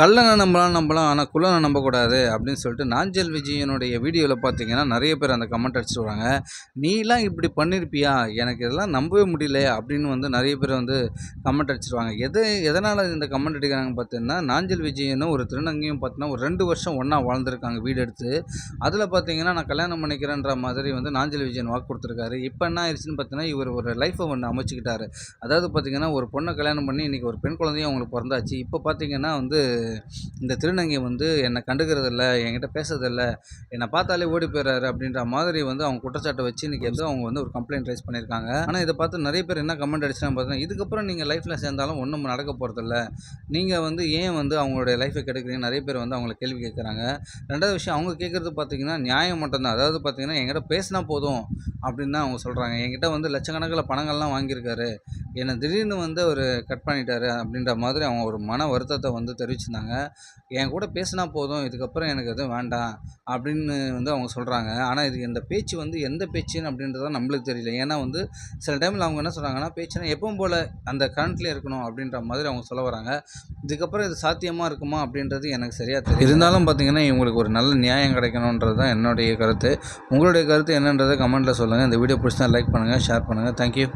கல்லனை நம்பலாம் நம்பலாம் ஆனால் குள்ளனை நம்பக்கூடாது அப்படின்னு சொல்லிட்டு நாஞ்சல் விஜயனுடைய வீடியோவில் பார்த்தீங்கன்னா நிறைய பேர் அந்த கமெண்ட் அடிச்சுட்டு வராங்க நீலாம் இப்படி பண்ணியிருப்பியா எனக்கு இதெல்லாம் நம்பவே முடியல அப்படின்னு வந்து நிறைய பேர் வந்து கமெண்ட் அடிச்சிருவாங்க. எது எதனால் இந்த கமெண்ட் அடிக்கிறாங்க பார்த்தீங்கன்னா நாஞ்சல் விஜயனும் ஒரு திருநங்கையும் பார்த்தீங்கன்னா ஒரு ரெண்டு வருஷம் ஒன்றா வாழ்ந்துருக்காங்க வீடு எடுத்து. அதில் பார்த்தீங்கன்னா நான் கல்யாணம் பண்ணிக்கிறேன்ற மாதிரி வந்து நாஞ்சல் விஜயன் வாக்கு கொடுத்துருக்காரு. இப்போ என்ன ஆயிடுச்சுன்னு பார்த்தீங்கன்னா இவர் ஒரு லைஃப்பை ஒன்று அமைச்சிக்கிட்டாரு. அதாவது பார்த்தீங்கன்னா ஒரு பொண்ணை கல்யாணம் பண்ணி இன்றைக்கி ஒரு பெண் குழந்தையும் அவங்களுக்கு பிறந்தாச்சு. இப்போ பார்த்தீங்கன்னா வந்து இந்த திருநங்கை வந்து என்னை கண்டுக்கிறதில்ல என்கிட்ட பேசுறதில்ல என்னை பார்த்தாலே ஓடி போயிடுறாரு அப்படின்ற மாதிரி வந்து அவங்க குற்றச்சாட்டை வச்சு இன்றைக்கி வந்து அவங்க வந்து ஒரு கம்ப்ளைண்ட் ரைஸ் பண்ணியிருக்காங்க. ஆனால் இதை பார்த்து நிறைய பேர் என்ன கமெண்ட் அடிச்சுனா பார்த்தீங்கன்னா இதுக்கப்புறம் நீங்கள் லைஃப்பில் சேர்ந்தாலும் ஒன்றும் நடக்க போகிறதில்ல நீங்கள் வந்து ஏன் வந்து அவங்களுடைய லைஃப்பை கெடுக்கிறீங்க நிறைய பேர் வந்து அவங்கள கேள்வி கேட்குறாங்க. ரெண்டாவது விஷயம் அவங்க கேட்குறது பார்த்தீங்கன்னா நியாயம் மட்டும்தான். அதாவது பார்த்தீங்கன்னா என்கிட்ட பேசினா போதும் அப்படின்னு தான் அவங்க சொல்கிறாங்க என்கிட்ட வந்து லட்சக்கணக்கில் பணங்கள்லாம் வாங்கியிருக்காரு. என்னை திடீர்னு வந்து அவர் கட் பண்ணிட்டாரு அப்படின்ற மாதிரி அவங்க ஒரு மன வருத்தத்தை வந்து தெரிவிச்சு பேசினாங்க. என் கூட பேசினா போதும் இதுக்கப்புறம் எனக்கு எதுவும் வேண்டாம் அப்படின்னு வந்து அவங்க சொல்கிறாங்க ஆனால் இது இந்த பேச்சு வந்து எந்த பேச்சுன்னு அப்படின்றத நம்மளுக்கு தெரியல. ஏன்னா வந்து சில டைமில் அவங்க என்ன சொல்கிறாங்கன்னா பேச்சுனா எப்பவும் போல் அந்த கரண்ட்லேயே இருக்கணும் அப்படின்ற மாதிரி அவங்க சொல்ல வராங்க. இதுக்கப்புறம் இது சாத்தியமாக இருக்குமா? அப்படின்றது எனக்கு சரியாக தெரியும் இருந்தாலும் பார்த்தீங்கன்னா இவங்களுக்கு ஒரு நல்ல நியாயம் கிடைக்கணுன்றது தான் என்னுடைய கருத்து. உங்களுடைய கருத்து என்னன்றதை கமெண்ட்டில் சொல்லுங்கள் இந்த வீடியோ பிடிச்சா லைக் பண்ணுங்கள் ஷேர் பண்ணுங்கள் தேங்க்யூ.